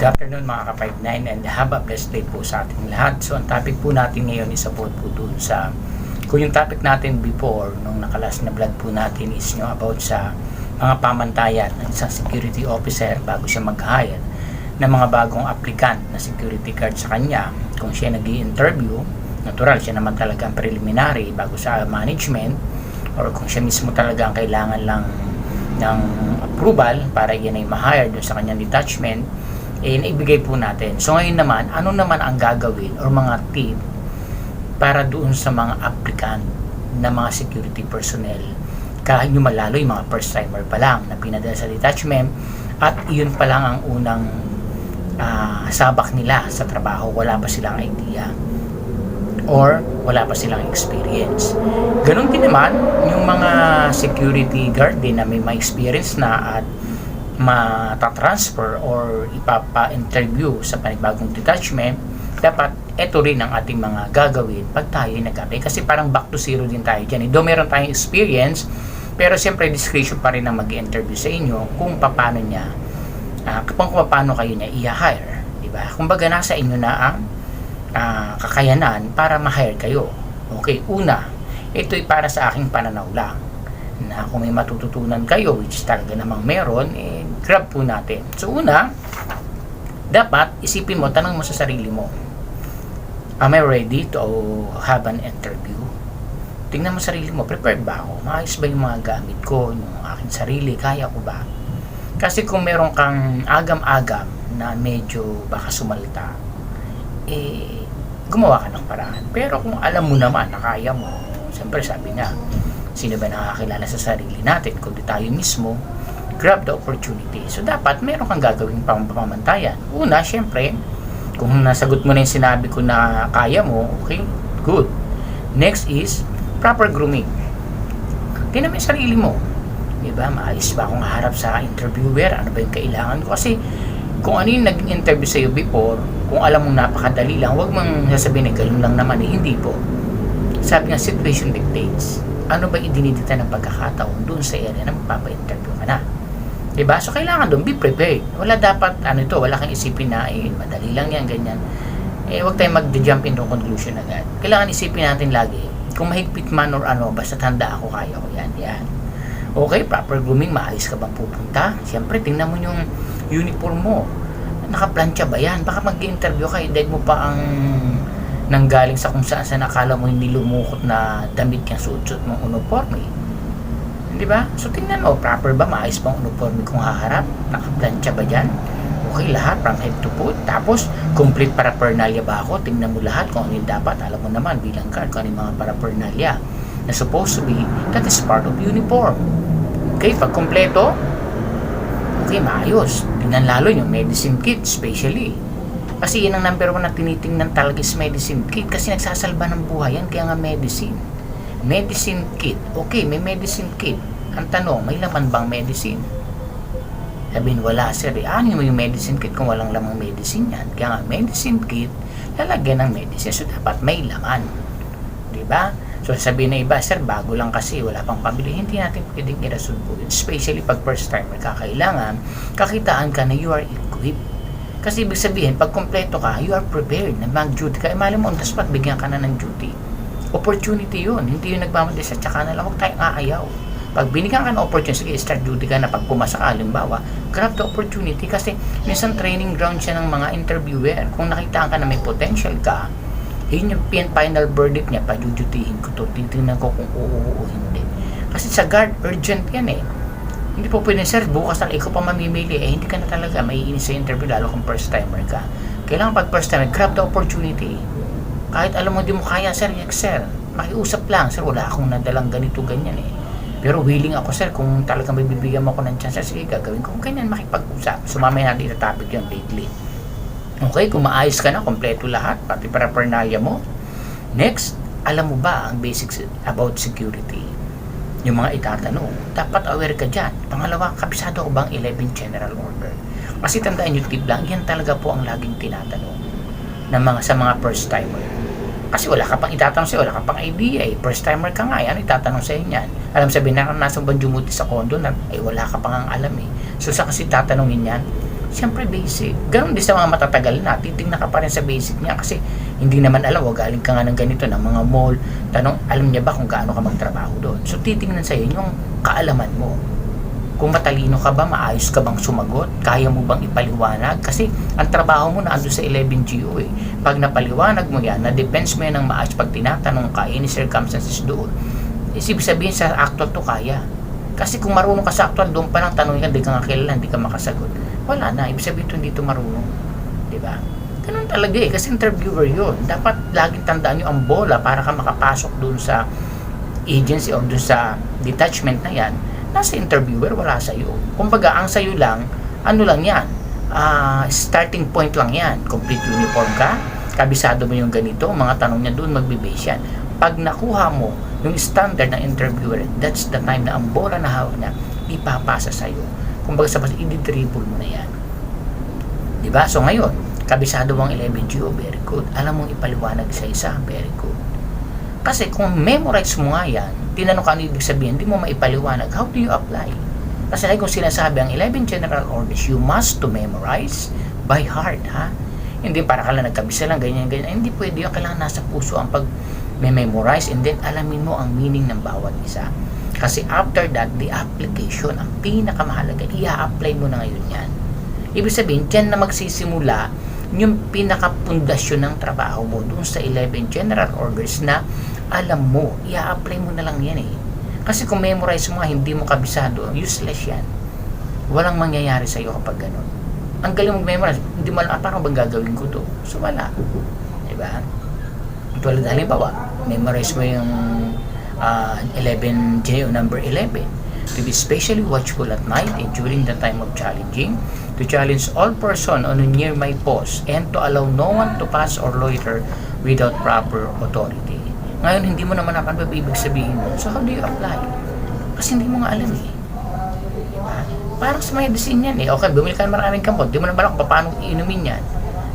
Good afternoon mga ka-59 and have a blessed day po sa ating lahat. So ang topic po natin ngayon is about po dun sa kung yung topic natin before nung nakalas na vlog po natin is yung about sa mga pamantayan ng isang security officer bago siya mag-hire ng mga bagong applicant na security guard sa kanya kung siya nag interview natural siya naman talaga ang preliminary bago sa management or kung siya mismo talaga ang kailangan lang ng approval para yan ay ma-hire dun sa kanyang detachment eh, naibigay po natin. So ngayon naman, ano naman ang gagawin or mga tip para doon sa mga applicant na mga security personnel kahit yung malalo yung mga first timer pa lang na pinadala sa detachment at yun pa lang ang unang ah, sabak nila sa trabaho wala pa silang idea or wala pa silang experience. Ganon din naman yung mga security guard din na may ma-experience na at matatransfer or ipapa-interview sa panibagong detachment, dapat ito rin ang ating mga gagawin pag tayo nag Kasi parang back to zero din tayo dyan. Though meron tayong experience, pero siyempre discretion pa rin ang mag-interview sa inyo kung paano niya, uh, kung paano kayo niya i-hire. Diba? Kumbaga nasa inyo na ang uh, kakayanan para ma-hire kayo. Okay, una, ito ay para sa aking pananaw lang na kung may matututunan kayo which talaga namang meron eh, grab po natin. So una dapat isipin mo tanong mo sa sarili mo am I ready to have an interview? Tingnan mo sarili mo prepared ba ako? Maayos ba yung mga gamit ko yung aking sarili? Kaya ko ba? Kasi kung meron kang agam-agam na medyo baka sumalta eh gumawa ka ng paraan. Pero kung alam mo naman na kaya mo siyempre sabi nga Sino ba nakakilala sa sarili natin? Kundi tayo mismo? Grab the opportunity. So, dapat meron kang gagawing pamamantayan. Una, syempre, kung nasagot mo na yung sinabi ko na kaya mo, okay, good. Next is, proper grooming. Tingnan mo yung sarili mo. Diba? Maayos ba akong harap sa interviewer? Ano ba yung kailangan ko? Kasi, kung ano yung naging interview sa'yo before, kung alam mong napakadali lang, huwag mong sasabihin na ganun lang naman eh. Hindi po. Sabi nga, situation dictates ano ba idinidita ng pagkakataon doon sa area na magpapa-interview ka na. Diba? So, kailangan doon, be prepared. Wala dapat, ano ito, wala kang isipin na, eh, madali lang yan, ganyan. Eh, huwag tayong mag-jump into conclusion agad. Kailangan isipin natin lagi, kung mahigpit man or ano, basta tanda ako, kaya ko yan, yan. Okay, proper grooming, maayos ka bang pupunta? Siyempre, tingnan mo yung uniform mo. Nakaplantya ba yan? Baka mag-interview ka, dahil mo pa ang nanggaling sa kung saan sa nakala mo hindi lumukot na damit yung suot mong uniforme. Di ba? So tingnan mo, proper ba? Maayos bang uniforme kung haharap? Nakaplansya ba dyan? Okay lahat from head to foot. Tapos, complete paraphernalia ba ako? Tingnan mo lahat kung ano yung dapat. Alam mo naman bilang card kung ano yung mga paraphernalia na supposed to be, that is part of uniform. Okay, pag kompleto, okay, maayos. Tingnan lalo yung medicine kit, especially kasi yun ang number one na tinitingnan talaga is medicine kit kasi nagsasalba ng buhay yan kaya nga medicine. Medicine kit. Okay, may medicine kit. Ang tanong, may laman bang medicine? Sabihin, wala sir. Eh, ano yung medicine kit kung walang lamang medicine yan? Kaya nga, medicine kit, lalagyan ng medicine. So, dapat may laman. Diba? So, sabihin na iba, sir, bago lang kasi, wala pang pabili. Hindi natin pwedeng irasun po. Especially pag first timer ka, kailangan kakitaan ka na you are equipped kasi ibig sabihin, pag kompleto ka, you are prepared na mag-duty ka. Eh, mali mo, on the spot, bigyan ka na ng duty. Opportunity yun. Hindi yung nagmamadali sa tsaka na lang, huwag tayong aayaw. Pag binigyan ka ng opportunity, sige, start duty ka na pag pumasa ka, halimbawa, grab the opportunity kasi minsan training ground siya ng mga interviewer. Kung nakita ka na may potential ka, yun yung final verdict niya, pajujutihin ko to, titignan ko kung oo o hindi. Kasi sa guard, urgent yan eh hindi po pwede, sir, bukas na ikaw pa mamimili. Eh, hindi ka na talaga maiinis sa interview, lalo kung first timer ka. Kailangan pag first timer, grab the opportunity. Kahit alam mo di mo kaya, sir, sir. Makiusap lang, sir, wala akong nadalang ganito, ganyan eh. Pero willing ako, sir, kung talagang bibigyan mo ako ng chance, sige, gagawin ko. Kung ganyan, makipag-usap. Sumamay natin ito topic yung lately. Okay, kung maayos ka na, kompleto lahat, pati paraphernalia mo. Next, alam mo ba ang basics about security? yung mga itatanong. Dapat aware ka dyan. Pangalawa, kabisado ko bang 11 General Order? Kasi tandaan nyo, tip lang, yan talaga po ang laging tinatanong ng mga, sa mga first timer. Kasi wala ka pang itatanong sa'yo, wala ka pang idea eh. First timer ka nga, eh. ano itatanong sa'yo niyan? Alam sabihin na nasa ba dumuti sa kondo na, eh wala ka pang ang alam eh. So sa kasi tatanungin yan, Siyempre basic. Ganon din sa mga matatagal na, titignan ka pa rin sa basic niya kasi hindi naman alam, o galing ka nga ng ganito ng mga mall, tanong, alam niya ba kung gaano ka magtrabaho doon? So titingnan sa iyo yung kaalaman mo. Kung matalino ka ba, maayos ka bang sumagot? Kaya mo bang ipaliwanag? Kasi ang trabaho mo na sa 11GO eh. Pag napaliwanag mo yan, na-depends mo yan ng maayos pag tinatanong ka, any circumstances doon, isip sabihin sa actual to kaya. Kasi kung marunong ka sa actual, doon pa lang tanongin ka, hindi ka nga kilala, hindi ka makasagot. Wala na, ibig sabihin ito hindi ito marunong. Di ba? Ganun talaga eh, kasi interviewer yun. Dapat laging tandaan nyo ang bola para ka makapasok doon sa agency or doon sa detachment na yan. Nasa interviewer, wala sa'yo. Kumbaga, ang sa'yo lang, ano lang yan, ah, starting point lang yan. Complete uniform ka, kabisado mo yung ganito, mga tanong niya doon, magbibase yan. Pag nakuha mo yung standard ng interviewer, that's the time na ang bola na hawak niya, ipapasa sa'yo. Kumbaga sa basta, i-dribble mo na yan. Diba? So ngayon, kabisado mo ang 11GO, very good. Alam mong ipaliwanag sa isa, very good. Kasi kung memorize mo nga yan, tinanong ka ano ibig sabihin, hindi mo maipaliwanag, how do you apply? Kasi like kung sinasabi ang 11 general orders, you must to memorize by heart, ha? Hindi para ka lang nagkabisa lang, ganyan, ganyan. Hindi pwede yun. Kailangan nasa puso ang pag memorize and then alamin mo ang meaning ng bawat isa. Kasi after that, the application, ang pinakamahalaga, i-apply mo na ngayon yan. Ibig sabihin, dyan na magsisimula yung pinakapundasyon ng trabaho mo dun sa 11 general orders na alam mo, i-apply mo na lang yan eh. Kasi kung memorize mo nga, hindi mo kabisado, useless yan. Walang mangyayari sa iyo kapag ganun. Ang galing mo memorize, hindi mo alam, ah, paano bang gagawin ko to? So wala. Diba? Tulad halimbawa, memorize mo yung uh, 11 JO number 11 to be especially watchful at night and during the time of challenging to challenge all person on near my post and to allow no one to pass or loiter without proper authority. Ngayon, hindi mo naman ano ibig sabihin mo. So, how do you apply? Kasi hindi mo nga alam eh. Diba? Parang sa medicine yan eh. Okay, bumili ka ng maraming kamot. Di mo na alam paano inumin yan.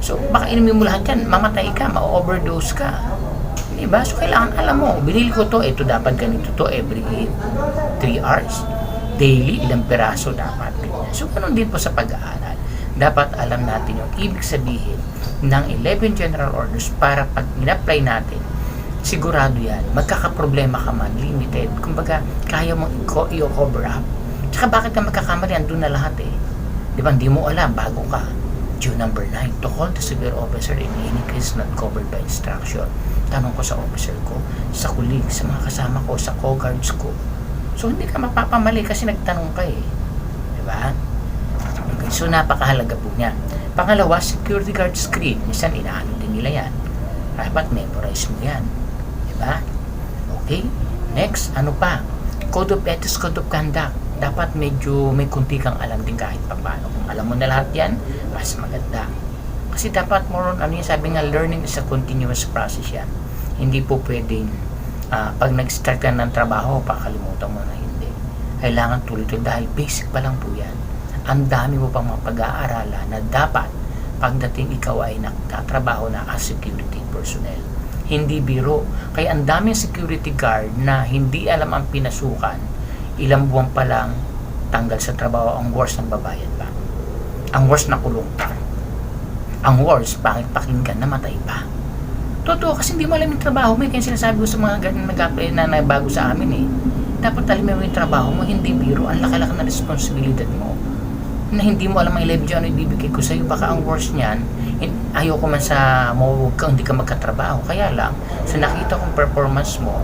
So, baka inumin mo lahat yan. Mamatay ka, ma-overdose ka. Diba? So, kailangan alam mo. Binili ko to. Ito dapat ganito to every 3 hours. Daily, ilang peraso dapat. So, ganun din po sa pag-aaral. Dapat alam natin yung ibig sabihin ng 11 general orders para pag in-apply natin, sigurado yan, magkakaproblema ka man, limited. Kumbaga, kaya mo i-cover up. Tsaka bakit ka magkakamali? Andun na lahat eh. Di ba? Hindi mo alam, bago ka. Due number 9, to call the severe officer in any case not covered by instruction. Tanong ko sa officer ko, sa colleague, sa mga kasama ko, sa co-guards ko. So, hindi ka mapapamali kasi nagtanong ka eh. Di ba? Okay, so, napakahalaga po niya. Pangalawa, security guard screen. Minsan, inaano din nila yan. Dapat memorize mo yan. Diba? Okay? Next, ano pa? Code of ethics, code of conduct. Dapat medyo may kunti kang alam din kahit pa paano. Kung alam mo na lahat yan, mas maganda. Kasi dapat more on, ano yung sabi nga, learning is a continuous process yan. Hindi po pwedeng, ah, pag nag-start ka ng trabaho, pakalimutan mo na hindi. Kailangan tuloy-tuloy dahil basic pa lang po yan. Ang dami mo pang mapag-aaralan na dapat pagdating ikaw ay nagtatrabaho na as security personnel hindi biro. Kaya ang daming security guard na hindi alam ang pinasukan, ilang buwan pa lang tanggal sa trabaho, ang worst ng babayad pa. Ang worst na kulong pa. Ang worst, pangit pakinggan, namatay pa. Totoo, kasi hindi mo alam yung trabaho mo. eh. Kaya sinasabi ko sa mga ganun nag-apply na nabago sa amin eh. Dapat alam mo yung trabaho mo, hindi biro. Ang laki-laki na responsibilidad mo na hindi mo alam ang 11 ano ibibigay ko sa'yo. Baka ang worst niyan, ayoko man sa mawag ka, hindi ka magkatrabaho. Kaya lang, sa nakita kong performance mo,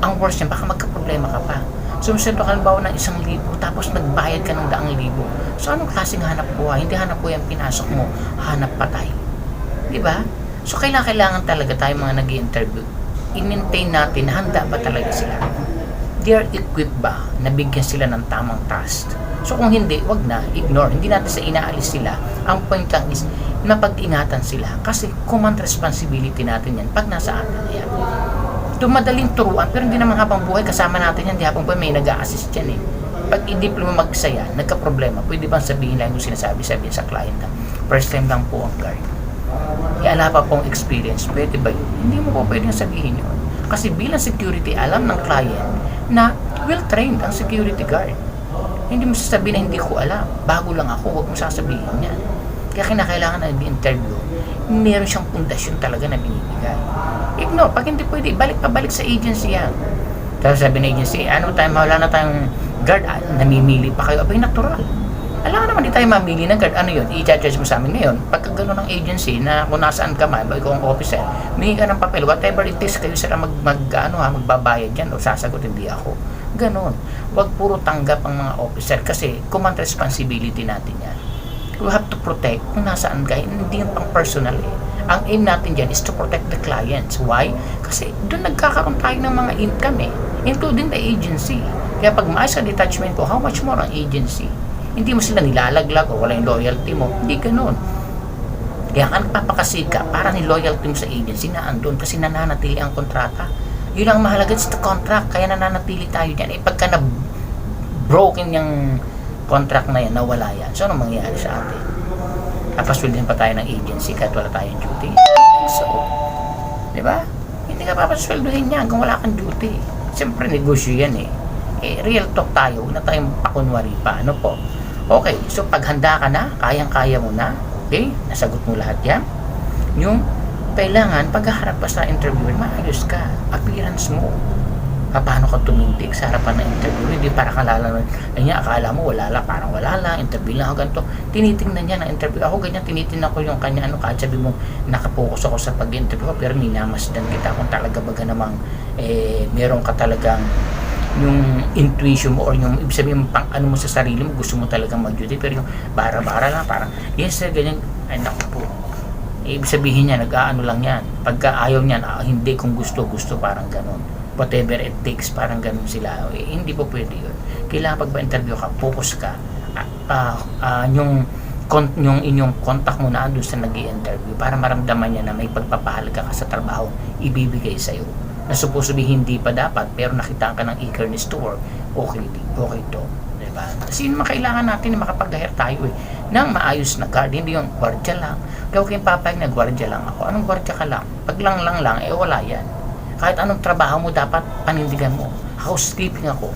ang worst niyan, baka magka-problema ka pa. So, masento ka halimbawa ng isang libo, tapos nagbayad ka ng daang libo. So, anong klaseng hanap buhay? Hindi hanap buhay ang pinasok mo, hanap patay. Di ba? So, kailangan, kailangan talaga tayo mga nag interview i-maintain natin na handa ba talaga sila. They are equipped ba? Nabigyan sila ng tamang task. So kung hindi, wag na, ignore. Hindi natin sa inaalis sila. Ang point lang is, mapag-ingatan sila. Kasi common responsibility natin yan pag nasa atin yan. Ito madaling turuan, pero hindi naman habang buhay kasama natin yan. Hindi habang buhay may nag-a-assist yan eh. Pag hindi mo magsaya, nagka-problema, pwede bang sabihin lang yung sinasabi-sabi sa client na first time lang po ang guard. Iala pa pong experience, pwede ba yun? Hindi mo po pwedeng sabihin yun. Kasi bilang security, alam ng client na well-trained ang security guard. Hindi mo sasabihin na hindi ko alam. Bago lang ako, huwag mo sasabihin yan. Kaya kinakailangan na interview meron siyang pundasyon talaga na binibigay. Ignore, pag hindi pwede, balik pa balik sa agency yan. Tapos sabi ng agency, ano tayo, wala na tayong guard, ah, namimili pa kayo. Abay, natural. Alam naman, di tayo mamili ng guard. Ano yun? I-judge mo sa amin ngayon. Pagka ng agency na kung nasaan ka man, ikaw ang officer, may ka ng papel, whatever it is, kayo sila mag, mag ano, ha, magbabayad yan o sasagot, hindi ako. Ganon. Huwag puro tanggap ang mga officer kasi command responsibility natin yan. We have to protect kung nasaan ka, hindi yung pang personal eh. Ang aim natin dyan is to protect the clients. Why? Kasi doon nagkakaroon tayo ng mga income eh, including the agency. Kaya pag maayos ka detachment ko, how much more ang agency? Hindi mo sila nilalaglag o wala yung loyalty mo. Hindi ganun. Kaya ka nagpapakasika para ni loyalty mo sa agency na andun kasi nananatili ang kontrata. Yun ang mahalaga sa contract. Kaya nananatili tayo dyan. Eh pagka na broken yung contract na yan, nawala yan. So, ano mangyayari sa atin? Papasweldohin pa tayo ng agency kahit wala tayong duty. So, di ba? Hindi ka papasweldohin niya hanggang wala kang duty. Siyempre, negosyo yan eh. Eh, real talk tayo. Huwag na tayong pakunwari pa. Ano po? Okay, so pag handa ka na, kayang-kaya mo na, okay, nasagot mo lahat yan. Yung kailangan, paghaharap pa sa interviewer, maayos ka. Appearance mo. Paano ka tumindig sa harapan ng interviewer? Hindi para kalala niya, akala mo wala lang, parang wala lang, interview lang ako ganito. Tinitingnan niya ng interview. Ako ganyan, tinitingnan ko yung kanya, ano, kahit sabi mo, nakapokus ako sa pag-interview ko, pero minamasdan kita kung talaga baga namang, eh, meron ka talagang yung intuition mo or yung ibig sabihin pang ano mo sa sarili mo gusto mo talagang mag-duty pero yung bara-bara lang parang yes sir ganyan ay naku po ibig sabihin niya nag-aano lang yan. Pagka ayaw niyan ah, hindi kung gusto gusto parang ganun. Whatever it takes parang ganun sila. Eh, hindi po pwede yun. Kailangan pag ba-interview ka focus ka. Ah, ah, ah, yung kon, yung inyong contact mo na andun sa nag interview para maramdaman niya na may pagpapahalaga ka sa trabaho ibibigay sa'yo. Na supposed to be hindi pa dapat pero nakita ka ng eagerness to work okay okay to diba kasi yun kailangan natin na makapag-hire tayo eh ng maayos na guard hindi yung gwardiya lang. Kaya kayong papayag na gwardiya lang ako. Anong gwardiya ka lang? Pag lang lang lang eh wala yan. Kahit anong trabaho mo dapat panindigan mo. Housekeeping ako.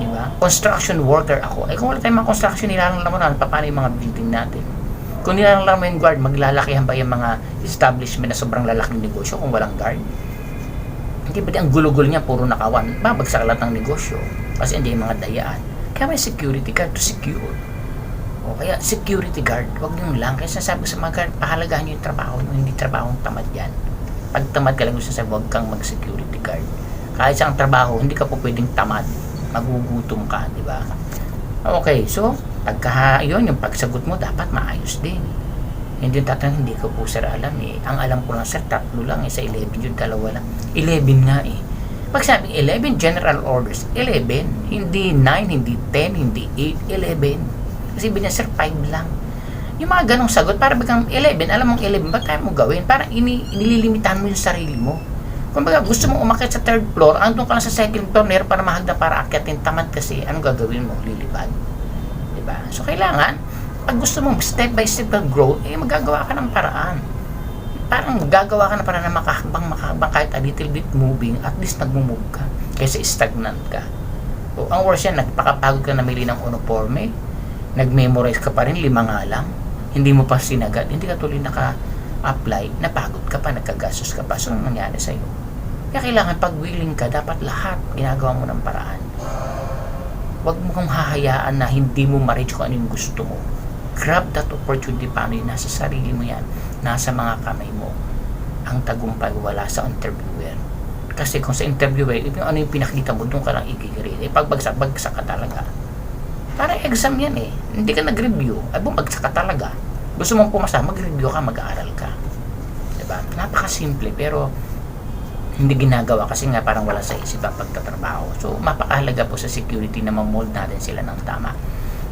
Di ba? Construction worker ako. Eh kung wala tayong mga construction nilalang mo na. Paano yung mga building natin? Kung nilalang mo yung guard maglalakihan ba yung mga establishment na sobrang lalaking negosyo kung walang guard? Hindi ba ang gulo-gulo niya puro nakawan babagsak lahat ng negosyo. Kasi hindi yung mga dayaan. Kaya may security guard to secure o kaya security guard wag yung lang kaya sinasabi sa mga guard pahalagahan nyo yung trabaho nyo hindi trabahong tamad yan pag tamad ka lang gusto sabi wag kang mag security guard kahit sa ang trabaho hindi ka po pwedeng tamad magugutom ka di ba okay so pagka yun yung pagsagot mo dapat maayos din hindi yung tatanong, hindi ko po sir alam eh. Ang alam ko lang sir, tatlo lang eh. Sa 11 yung dalawa lang. 11 nga eh. Pag sabi 11, general orders, 11. Hindi 9, hindi 10, hindi 8, 11. Kasi niya sir, 5 lang. Yung mga ganong sagot, para bagang 11, alam mong 11, ba't kaya mo gawin? Parang ini, inilimitahan mo yung sarili mo. Kung baga gusto mo umakit sa third floor, andun ka lang sa second floor, meron para mahagda para akyatin tamad kasi anong gagawin mo? Lilipad. Diba? So, kailangan, pag gusto mo step by step na grow, eh magagawa ka ng paraan. Parang gagawa ka ng paraan na makahakbang, makahakbang kahit a little bit moving, at least nagmumove ka. Kaysa stagnant ka. O, ang worst yan, nagpakapagod ka na mili ng uniforme, nag-memorize ka pa rin, lima nga lang, hindi mo pa sinagad, hindi ka tuloy naka-apply, napagod ka pa, nagkagastos ka pa, so anong nangyari sa'yo? Kaya kailangan pag willing ka, dapat lahat ginagawa mo ng paraan. Huwag mo kong hahayaan na hindi mo ma-reach kung ano yung gusto mo. Grab that opportunity paano yun nasa sarili mo yan. Nasa mga kamay mo. Ang tagumpay wala sa interviewer. Kasi kung sa interviewer yung ano yung pinakita mo? Doon ka lang ikikirin eh pagbagsak bagsak ka talaga parang exam yan eh. Hindi ka nag-review. Ay bumagsak ka talaga. Gusto mong pumasa mag-review ka mag-aaral ka. Diba? Napakasimple pero hindi ginagawa kasi nga parang wala sa isip ang pagtatrabaho. So mapakahalaga po sa security na mamold natin sila ng tama.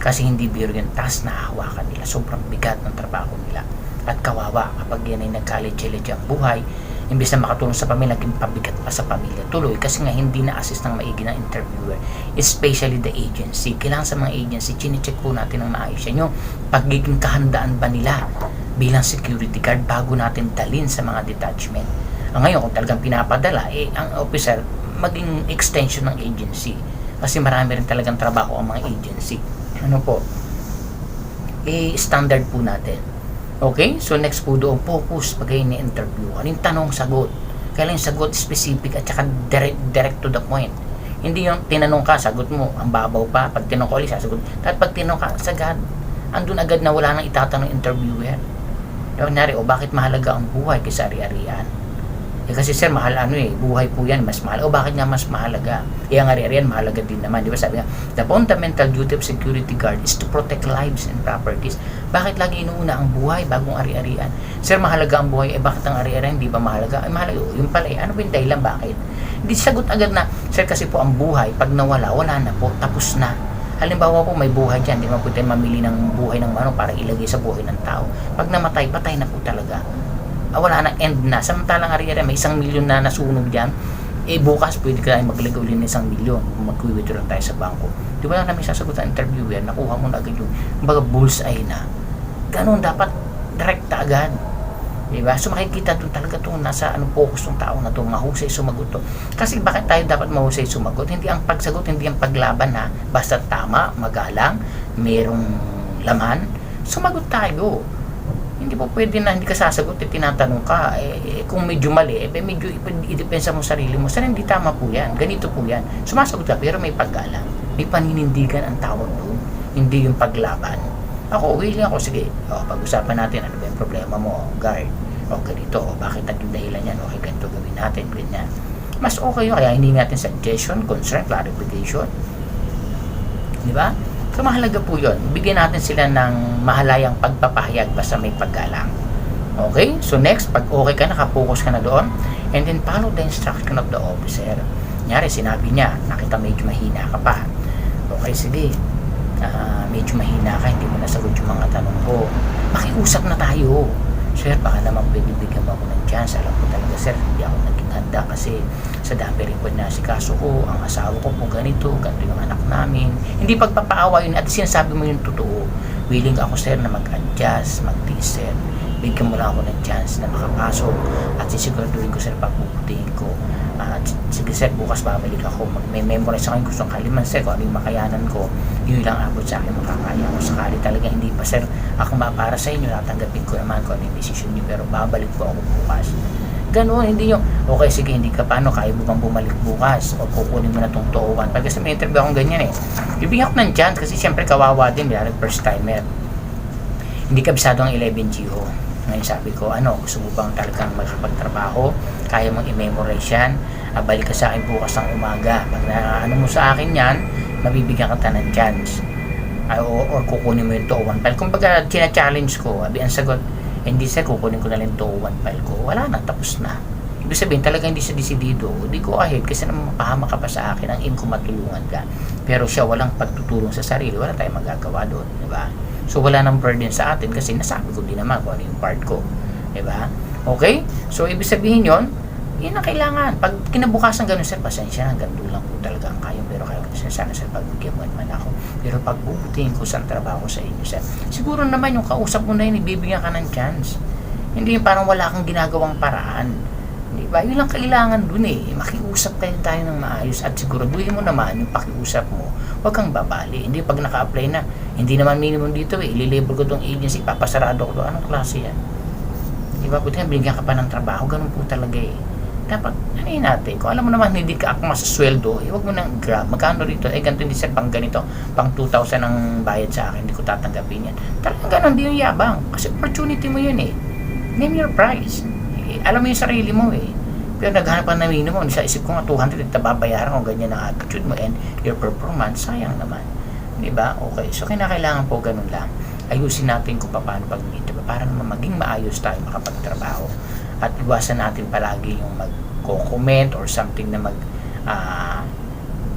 Kasi hindi biro yung task na hawakan nila. Sobrang bigat ng trabaho nila. At kawawa kapag yan ay nagkalit-challenge ang buhay imbis na makatulong sa pamilya naging pabigat pa sa pamilya. Tuloy kasi nga hindi na-assist ng maigi ng interviewer especially the agency. Kailangan sa mga agency chinecheck po natin ng maayos. Yan yung pagiging kahandaan ba nila bilang security guard bago natin dalin sa mga detachment. Ang ngayon kung talagang pinapadala eh ang officer maging extension ng agency. Kasi marami rin talagang trabaho ang mga agency. Ano po? Eh, standard po natin. Okay? So, next po doon, focus pag kayo ni-interview. Ano yung tanong, sagot? Kailangan yung sagot specific at saka direct, direct to the point. Hindi yung tinanong ka, sagot mo, ang babaw pa. Pag tinanong ko ulit, sasagot. At pag tinanong ka, sagad. Andun agad na wala nang itatanong interviewer. Yung kunyari, o bakit mahalaga ang buhay kaysa ari-arian? Eh kasi sir, mahal ano eh, buhay po yan, mas mahal. O bakit nga mas mahalaga? Eh ang ari-arian, mahalaga din naman. Di ba sabi nga, the fundamental duty of security guard is to protect lives and properties. Bakit lagi inuuna ang buhay bagong ari-arian? Sir, mahalaga ang buhay, eh bakit ang ari-arian hindi ba mahalaga? Eh mahalaga, yung pala eh, ano ba yung dahilan bakit? Hindi sagot agad na, sir kasi po ang buhay, pag nawala, wala na po, tapos na. Halimbawa po may buhay dyan, di naman po mamili ng buhay ng ano para ilagay sa buhay ng tao. Pag namatay, patay na po talaga. Ah, wala na end na. Samantalang ari may isang milyon na nasunog dyan, eh bukas pwede ka maglagay ulit ng isang milyon kung mag-withdraw lang tayo sa bangko. Di ba namin sasagot sa interviewer, nakuha mo na agad yung kumbaga bullseye na. Ganun dapat direct agad. Di ba? So makikita doon talaga to nasa ano focus ng tao na to, mahusay sumagot to. Kasi bakit tayo dapat mahusay sumagot? Hindi ang pagsagot, hindi ang paglaban na basta tama, magalang, merong laman, sumagot tayo. Hindi po pwede na hindi ka sasagot at tinatanong ka. Eh, eh, kung medyo mali, eh, medyo idepensa mo sarili mo. Sir, hindi tama po yan. Ganito po yan. Sumasagot ka, pero may paggalang. May paninindigan ang tawag doon. Hindi yung paglaban. Ako, willing ako. Sige, o, pag-usapan natin. Ano ba yung problema mo, guard? O, ganito. O, bakit naging dahilan yan? Okay, ganito gawin natin. Ganyan. Mas okay yun. Kaya hindi natin suggestion, concern, clarification. Di ba? So mahalaga po yun. Bigyan natin sila ng mahalayang pagpapahayag basta may paggalang. Okay? So next, pag okay ka, nakapokus ka na doon, and then follow the instruction of the officer. Nyari, sinabi niya, nakita medyo mahina ka pa. Okay, sige. Ah, medyo mahina ka, hindi mo nasagot yung mga tanong ko. Makiusap na tayo. Sir, baka naman pwede bigyan mo ako ng chance. Alam ko talaga, sir, hindi ako naging handa kasi sa dami rin po na si kaso ko, ang asawa ko po ganito, ganito yung anak namin. Hindi pagpapaawa yun at sinasabi mo yung totoo. Willing ako, sir, na mag-adjust, mag-tiis. Bigyan mo lang ako ng chance na makapasok at sisiguraduhin ko, sir, pagbubutihin ko. At sige, sir, bukas babalik ako. Mag-memorize ako yung gustong kaliman, sir, kung ano yung makayanan ko. Yun lang abot sa akin makakaya ko. Sakali talaga hindi pa, sir, ako ba para sa inyo, natanggapin ko naman kung ano yung decision niyo, pero babalik po ako bukas. Ganun, hindi yung, okay, sige, hindi ka paano, kaya mo bang bumalik bukas? O kukunin mo na itong tuwan. Pag kasi may interview akong ganyan eh. Bibigyan ko ng chance kasi siyempre kawawa din, bilang first timer. Hindi kabisado ang 11GO. Ngayon sabi ko, ano, gusto mo bang talagang makapagtrabaho? Kaya mong i-memorize yan? Ah, balik ka sa akin bukas ng umaga. Pag na, ano mo sa akin yan, mabibigyan ka ng chance. Ah, o, or kukunin mo yung 201 file. Kung baga, challenge ko, abi ang sagot, hindi sir, kukunin ko na lang yung 201 file ko. Wala na, tapos na. Ibig sabihin, talaga hindi siya desidido. Hindi ko ahead kasi naman mapahama ka pa sa akin ang ko matulungan ka. Pero siya walang pagtutulong sa sarili, wala tayong magagawa doon. Di ba? So, wala nang burden sa atin kasi nasabi ko din naman kung ano yung part ko. Di ba? Okay? So, ibig sabihin yon yun ang kailangan. Pag kinabukasan ganun, sir, pasensya na, ganun lang po talaga ang kayo. Pero kayo, sir, sana, sir, pagbigyan mo naman ako. Pero pag bubutihin ko sa trabaho sa inyo, sir, siguro naman yung kausap mo na yun, ibibigyan ka ng chance. Hindi yung parang wala kang ginagawang paraan. Di ba? Yun lang kailangan dun eh. Makiusap kayo tayo ng maayos at siguraduhin mo naman yung pakiusap mo. Huwag kang babali. Hindi pag naka-apply na, hindi naman minimum dito eh. Ililabel ko tong agency, papasarado ko to. Anong klase yan? Di ba? Buti nga ka pa ng trabaho. Ganun po talaga eh. Dapat, ano natin? Kung alam mo naman hindi ka akma sa sweldo, eh, huwag mo nang grab. Magkano rito? Eh, ganito hindi sir, pang ganito. Pang 2,000 ang bayad sa akin. Hindi ko tatanggapin yan. Talagang ganun, di yung yabang. Kasi opportunity mo yun eh. Name your price. Eh, alam mo yung sarili mo eh. Pero naghanap ka ng minimum. Sa isip ko nga 200 at babayaran kung ganyan ang attitude mo and your performance, sayang naman. Di ba? Okay. So, kinakailangan po ganun lang. Ayusin natin kung paano pag-meet. Diba? Para naman maging maayos tayo makapagtrabaho. At iwasan natin palagi yung mag-comment or something na mag ah,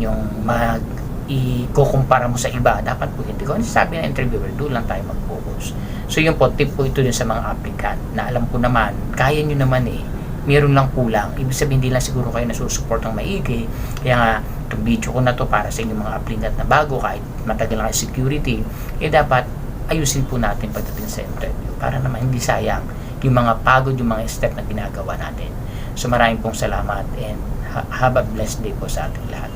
yung mag i-kukumpara mo sa iba, dapat po hindi ko. Ano sabi ng interviewer, doon lang tayo mag-focus. So yun po, tip po ito din sa mga applicant na alam ko naman, kaya nyo naman eh, meron lang kulang. Ibig sabihin, hindi lang siguro kayo nasusupport ng maigi. Kaya nga, itong video ko na to para sa inyong mga applicant na bago, kahit matagal kayo security, eh dapat ayusin po natin pagdating sa interview para naman hindi sayang yung mga pagod, yung mga step na ginagawa natin. So maraming pong salamat and ha- have a blessed day po sa ating lahat.